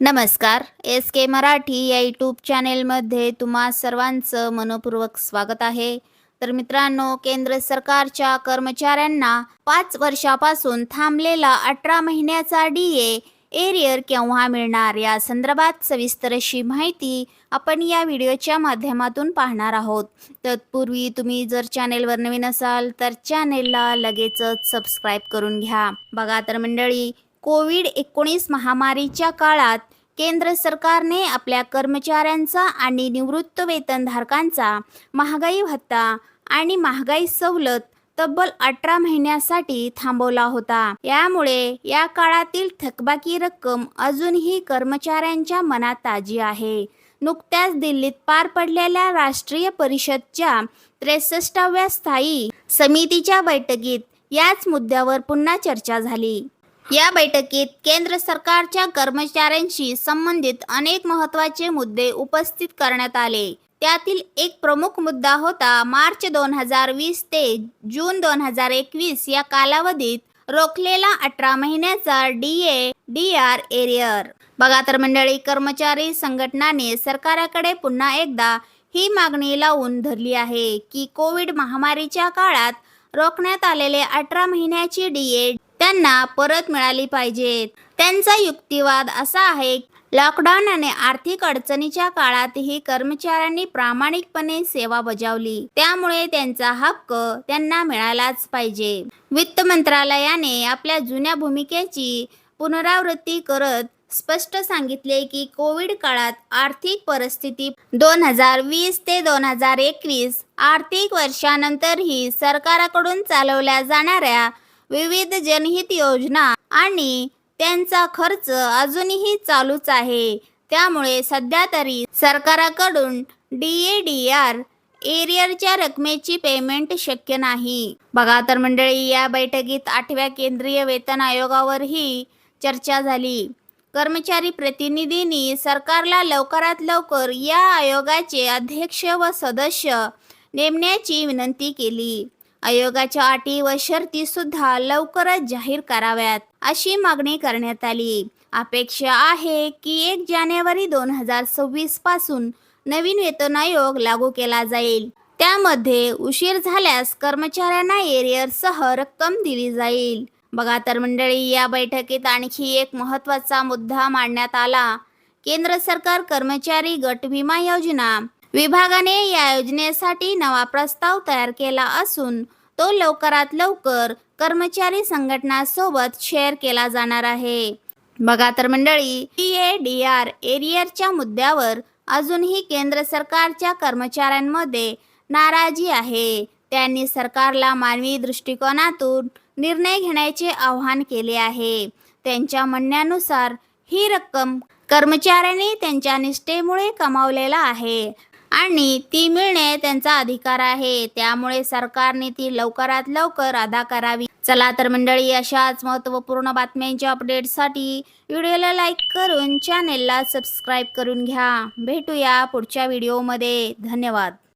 नमस्कार. एस के मराठी या यूट्यूब चॅनेलमध्ये तुम्हा सर्वांचं मनपूर्वक स्वागत आहे. तर मित्रांनो केंद्र सरकारच्या कर्मचाऱ्यांना पाच वर्षापासून थांबलेला अठरा महिन्याचा डी ए एरियर केव्हा मिळणार? या संदर्भात सविस्तर अशी माहिती आपण या व्हिडिओच्या माध्यमातून पाहणार आहोत. तत्पूर्वी तुम्ही जर चॅनेलवर नवीन असाल तर चॅनेलला लगेचच सबस्क्राईब करून घ्या. बघा तर मंडळी कोविड एकोणीस महामारीच्या काळात केंद्र सरकारने आपल्या कर्मचाऱ्यांचा आणि निवृत्त वेतनधारकांचा महागाई भत्ता आणि महागाई सवलत तब्बल अठरा महिन्यासाठी थांबवला होता. यामुळे या काळातील थकबाकी रक्कम अजूनही कर्मचाऱ्यांच्या मनात ताजी आहे. नुकत्याच दिल्लीत पार पडलेल्या राष्ट्रीय परिषदच्या त्रेसष्टाव्या स्थायी समितीच्या बैठकीत याच मुद्द्यावर पुन्हा चर्चा झाली. या बैठकीत केंद्र सरकारच्या कर्मचाऱ्यांशी संबंधित अनेक महत्त्वाचे मुद्दे उपस्थित करण्यात आले. त्यातील एक प्रमुख मुद्दा होता मार्च दोन हजार वीस ते जून दोन हजार एकवीस या कालावधीत रोखलेला अठरा महिन्याचा D A D R arrear बघा तर मंडळी कर्मचारी संघटनाने सरकारकडे पुन्हा एकदा ही मागणी लावून धरली आहे की कोविड महामारीच्या काळात रोखण्यात आलेले अठरा महिन्याची डी ए त्यांना परत मिळाली पाहिजेत. त्यांचा युक्तिवाद असा आहे लॉकडाऊन आणि आर्थिक अडचणीच्या काळातही कर्मचाऱ्यांनी प्रामाणिकपणे सेवा बजावली. त्यामुळे त्यांचा हक्क त्यांना मिळालाच पाहिजे. वित्त मंत्रालयाने आपल्या जुन्या भूमिकेची पुनरावृत्ती करत स्पष्ट सांगितले की कोविड काळात आर्थिक परिस्थिती दोन हजार वीस ते दोन हजार एकवीस आर्थिक वर्षानंतरही सरकारकडून चालवल्या जाणाऱ्या विविध जनहित योजना आणि त्यांचा खर्च अजूनही चालूच आहे. त्यामुळे सध्या तरी सरकाराकडून डी ए डी आर एरियरच्या रकमेची पेमेंट शक्य नाही. बघा तर मंडळी या बैठकीत आठव्या केंद्रीय वेतन आयोगावरही चर्चा झाली. कर्मचारी प्रतिनिधींनी सरकारला लवकरात लवकर या आयोगाचे अध्यक्ष व सदस्य नेमण्याची विनंती केली. आयोगाच्या अटी व शर्ती सुद्धा लवकरच जाहीर कराव्यात अशी मागणी करण्यात आली. अपेक्षा आहे की एक जानेवारी दोन हजार सव्वीसपासून नवीन वेतन आयोग लागू केला जाईल. त्यामध्ये उशीर झाल्यास कर्मचाऱ्यांना एरियरसह रक्कम दिली जाईल. बघा तर मंडळी या बैठकीत आणखी एक महत्त्वाचा मुद्दा मांडण्यात आला. केंद्र सरकार कर्मचारी गट विमा योजना. विभागाने या योजनेसाठी नवा प्रस्ताव तयार केला असून तो लवकरात लवकर कर्मचारी संघटनासोबत शेअर केला जाणार आहे. बघा तर मंडळी डी ए डी आर एरियरच्या मुद्द्यावर अजूनही केंद्र सरकारच्या कर्मचाऱ्यांमध्ये नाराजी आहे. त्यांनी सरकारला मानवी दृष्टिकोनातून निर्णय घेण्याचे आवाहन केले आहे. त्यांच्या म्हणण्यानुसार ही रक्कम कर्मचाऱ्यांनी त्यांच्या निष्ठेमुळे कमावलेला आहे. आणि ती मिळणे त्यांचा अधिकार आहे. त्यामुळे सरकारने ती लवकरात लवकर अदा करावी. चला तर मंडळी अशाच महत्त्वपूर्ण बातम्यांच्या अपडेटसाठी व्हिडिओला लाईक करून चॅनेलला सबस्क्राईब करून घ्या. भेटूया पुढच्या व्हिडिओमध्ये धन्यवाद.